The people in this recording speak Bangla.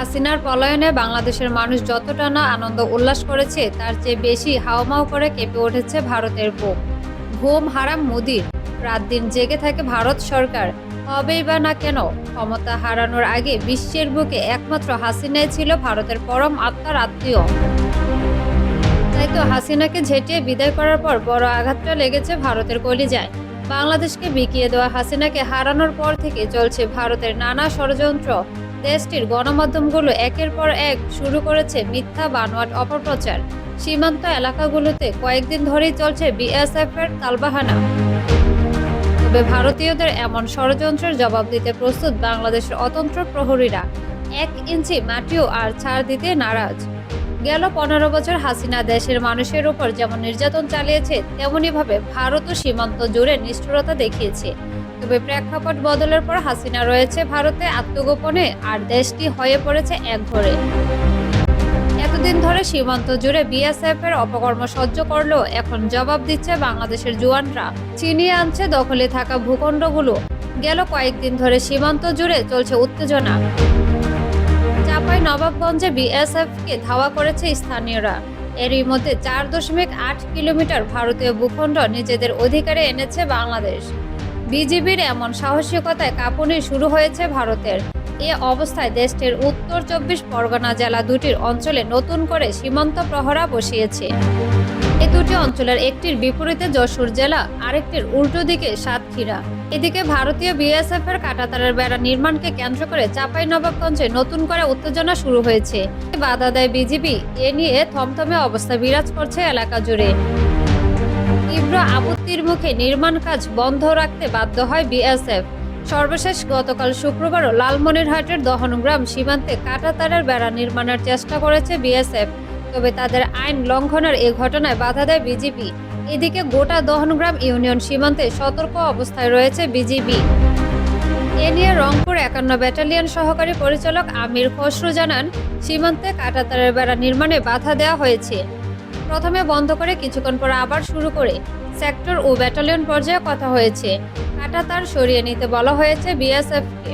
হাসিনার পলায়নে বাংলাদেশের মানুষ যতটা না আনন্দ উল্লাস করেছে, তার চেয়ে বেশি হাওমাও করে কেঁপে উঠেছে ভারতের বুক। ঘুম হারাম মুদির, রাত দিন জেগে থাকে ভারত সরকার। হবেই বা না কেন, ক্ষমতা হারানোর আগে বিশ্বের বুকে একমাত্র হাসিনাই ছিল ভারতের পরম আত্মার আত্মীয়। তাই তো হাসিনাকে ঝেঁটিয়ে বিদায় করার পর বড় আঘাতটা লেগেছে ভারতের কলিজায়। বাংলাদেশকে বিকিয়ে দেওয়া হাসিনাকে হারানোর পর থেকে চলছে ভারতের নানা ষড়যন্ত্র। দেশটির গণমাধ্যমগুলো একের পর এক শুরু করেছে মিথ্যা বানোয়াট অপপ্রচার। সীমান্ত এলাকাগুলোতে কয়েকদিন ধরেই চলছে বিএসএফ এর তালবাহানা। তবে ভারতীয়দের এমন ষড়যন্ত্রের জবাব দিতে প্রস্তুত বাংলাদেশের অতন্ত্র প্রহরীরা। এক ইঞ্চি মাটিও আর ছাড় দিতে নারাজ। গেল পনেরো বছর হাসিনা দেশের মানুষের উপর যেমন নির্যাতন চালিয়েছে, তেমনিভাবে ভারত ও সীমান্ত জুড়ে নিষ্ঠুরতা দেখিয়েছে। তবে প্রেক্ষাপট বদলের পর হাসিনা রয়েছে ভারতে আত্মগোপনে আর দেশটি হয়ে পড়েছে একঘরে এতদিন ধরে সীমান্ত জুড়ে বিএসএফ এর অপকর্ম সহ্য করলেও এখন জবাব দিচ্ছে বাংলাদেশের জওয়ানরা। চিনিয়ে আনছে দখলে থাকা ভূখণ্ডগুলো। গেল কয়েকদিন ধরে সীমান্ত জুড়ে চলছে উত্তেজনা। চাপাই নবাবগঞ্জে বিএসএফ কে ধাওয়া করেছে স্থানীয়রা। এরই মধ্যে চার দশমিক আট কিলোমিটার ভারতীয় ভূখণ্ড নিজেদের অধিকারে এনেছে বাংলাদেশ। বিজিবির এমন সাহসিকতায় কাঁপুনি শুরু হয়েছে ভারতের। এ অবস্থায় দেশটির উত্তর চব্বিশ পরগনা জেলা দুটির অঞ্চলে নতুন করে সীমান্ত প্রহরা বসিয়েছে। এ দুটি অঞ্চলের একটির বিপরীতে যশোর জেলা, আরেকটির উল্টো দিকে সাতক্ষীরা। এদিকে ভারতীয় বিএসএফ এর কাটাতারের বেড়া নির্মাণকে কেন্দ্র করে চাপাই নবাবগঞ্জে নতুন করে উত্তেজনা শুরু হয়েছে। বাধা দেয় বিজিবি। এ নিয়ে থমথমে অবস্থা বিরাজ করছে এলাকা জুড়ে। আপত্তির মুখে নির্মাণ কাজ বন্ধ রাখতে বাধ্য হয় বিএসএফ। সর্বশেষ গতকাল শুক্রবারও লালমনিরহাটের দহনগ্রাম সীমান্তে কাটাতারের বেড়া নির্মাণের চেষ্টা করেছে বিএসএফ, তবে তাদের আইন লঙ্ঘনের এ ঘটনায় বাধা দেয় বিজিবি। এদিকে গোটা দহনগ্রাম ইউনিয়ন সীমান্তে সতর্ক অবস্থায় রয়েছে বিজিবি। এ নিয়ে রংপুর একান্ন ব্যাটালিয়ন সহকারী পরিচালক আমির খসরু জানান, সীমান্তে কাটাতারের বেড়া নির্মাণে বাধা দেওয়া হয়েছে। প্রথমে বন্ধ করে কিছুক্ষণ পর আবার শুরু করে সেক্টর ও ব্যাটালিয়ন পর্যায়ে কথা হয়েছে। কাটা তার সরিয়ে নিতে বলা হয়েছে বিএসএফকে।